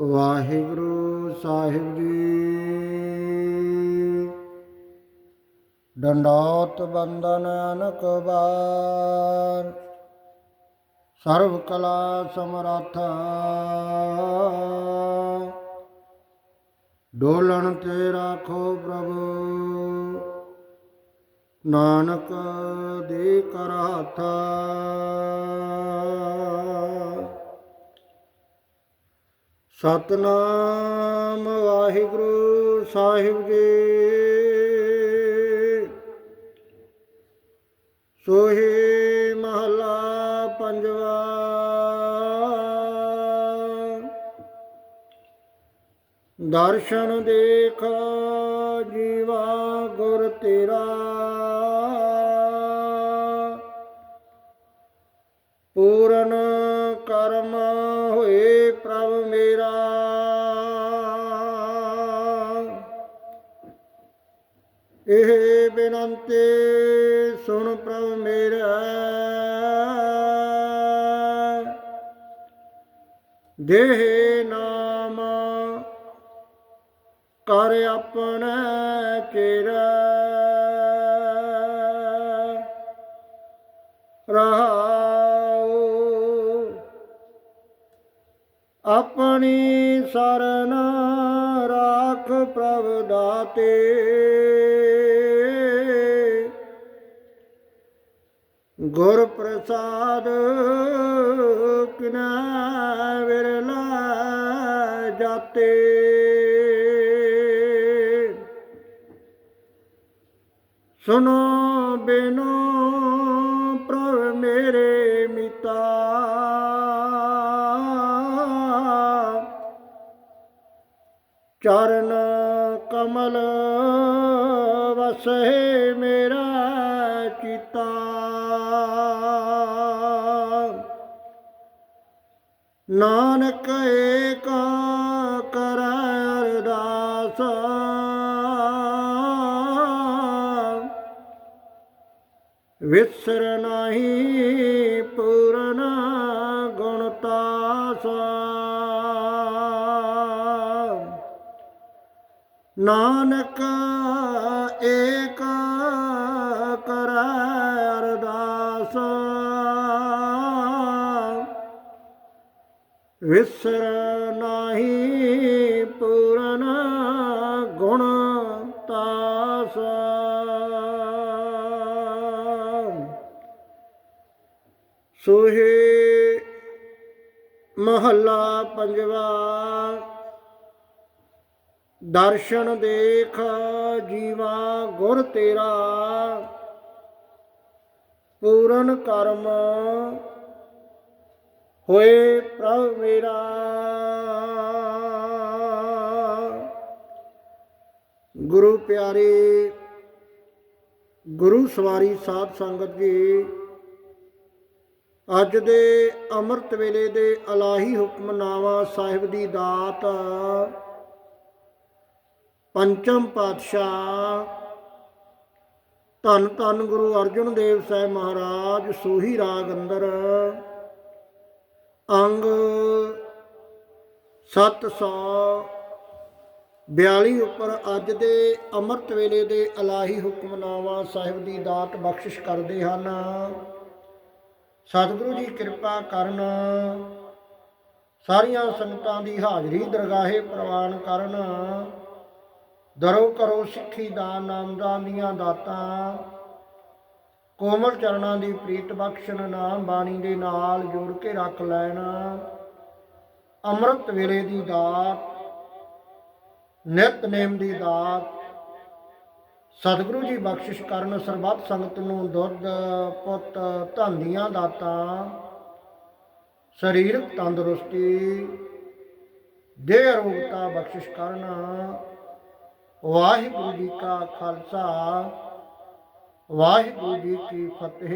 ਵਾਹਿਗੁਰੂ ਸਾਹਿਬ ਜੀ। ਡੰਡਾਤ ਬੰਦਨ ਅਨਕ ਬਾਰ ਸਰਵ ਕਲਾ ਸਮਰੱਥਾ। ਡੋਲਣ ਤੇ ਰਾਖੋ ਪ੍ਰਭੂ, ਨਾਨਕ ਦੇ ਕਰਾਥਾ ਸਤਨਾਮ ਵਾਹਿਗੁਰੂ ਸਾਹਿਬ ਜੀ। ਸੋਹੀ ਮਹਲਾ ਪੰਜਵਾ। ਦਰਸ਼ਨ ਦੇਖ ਜੀਵਾ ਗੁਰ ਤੇਰਾ। ਇਹ ਬੇਨੰਤੀ ਸੁਣ ਪ੍ਰਭ ਮੇਰਾ। ਦੇਹ ਨਾਮ ਕਰ ਆਪਣਾ ਚਿਹਰਾ ਰਹਾਉ ਆਪਣੀ ਸਰਨਾ ਰਾਖ ਪ੍ਰਭ ਦਾਤੇ। ਗੁਰ ਪ੍ਰਸਾਦ ਕਿਨਾ ਵਿਰਲਾ ਜਾਤੇ। ਸੁਨੋ ਬਿਨੋ ਪ੍ਰਭ ਮੇਰੇ ਮਿਤਾ। ਚਰਨ ਕਮਲ ਵਸਹਿ ਮੇਰਾ ਚਿਤਾ। ਨਾਨਕ ਏਕਾ ਕਰ ਅਰਦਾਸ। ਵਿਸਰ ਨਹੀਂ ਪੂਰਨ ਗੁਣ ਤਾਸ। ਨਾਨਕ ਵਿਸਰ ਨਹੀਂ ਪੂਰਨ ਗੁਣ ਤਾਸ। ਸੁਹੇ ਮਹੱਲਾ ਪੰਜਵਾ, ਦਰਸ਼ਨ ਦੇਖ ਜੀਵਾ ਗੁਰ ਤੇਰਾ, ਪੂਰਨ ਕਰਮ ਹੋਏ ਪ੍ਰਭ ਮੇਰਾ। ਗੁਰੂ ਪਿਆਰੇ, ਗੁਰੂ ਸਵਾਰੀ ਸਾਧ ਸੰਗਤ ਜੀ, ਅੱਜ ਦੇ ਅੰਮ੍ਰਿਤ ਵੇਲੇ ਦੇ ਅਲਾਹੀ ਹੁਕਮਨਾਮਾ ਸਾਹਿਬ ਦੀ ਦਾਤ, ਪੰਚਮ ਪਾਤਸ਼ਾਹ ਧੰਨ ਧੰਨ ਗੁਰੂ ਅਰਜਨ ਦੇਵ ਸਾਹਿਬ ਮਹਾਰਾਜ, ਸੋਹੀ ਰਾਗ ਅੰਦਰ ਅੰਗ 742 ਉੱਪਰ ਅੱਜ ਦੇ ਅੰਮ੍ਰਿਤ ਵੇਲੇ ਦੇ ਅਲਾਹੀ ਹੁਕਮਨਾਮਾ ਸਾਹਿਬ ਦੀ ਦਾਤ ਬਖਸ਼ਿਸ਼ ਕਰਦੇ ਹਨ। ਸਤਿਗੁਰੂ ਜੀ ਕਿਰਪਾ ਕਰਨ ਸਾਰੀਆਂ ਸੰਗਤਾਂ ਦੀ ਹਾਜ਼ਰੀ ਦਰਗਾਹੇ ਪ੍ਰਵਾਨ ਕਰਨ। ਦਰੋ ਕਰੋ ਸਿੱਖੀ ਦਾਨ ਨਾਮਦਾਨ ਦੀਆਂ ਦਾਤਾਂ ਕੋਮਲ ਚਰਨਾਂ ਦੀ ਪ੍ਰੀਤ ਬਖਸ਼ਣ ਨਾਮ ਬਾਣੀ ਦੇ ਨਾਲ ਜੋੜ ਕੇ ਰੱਖ ਲੈਣਾ। ਅੰਮ੍ਰਿਤ ਵੇਲੇ ਦੀ ਦਾਤ ਨਿਤਨੇਮ ਦੀ ਦਾਤ, ਸਤਿਗੁਰੂ ਜੀ ਬਖਸ਼ਿਸ਼ ਕਰਨ ਸਰਬੱਤ ਸੰਗਤ ਨੂੰ ਦੁੱਧ, ਪੁੱਤ, ਧਨ ਦੀਆਂ ਦਾਤਾਂ, ਸਰੀਰਕ ਤੰਦਰੁਸਤੀ, ਦੇਹ ਰੋਗਤਾ ਬਖਸ਼ਿਸ਼ ਕਰਨ। ਵਾਹਿਗੁਰੂ ਜੀ ਕਾ ਖਾਲਸਾ। ਵਾਹਿਗੁਰੂ ਜੀ ਕੀ ਫਤਿਹ।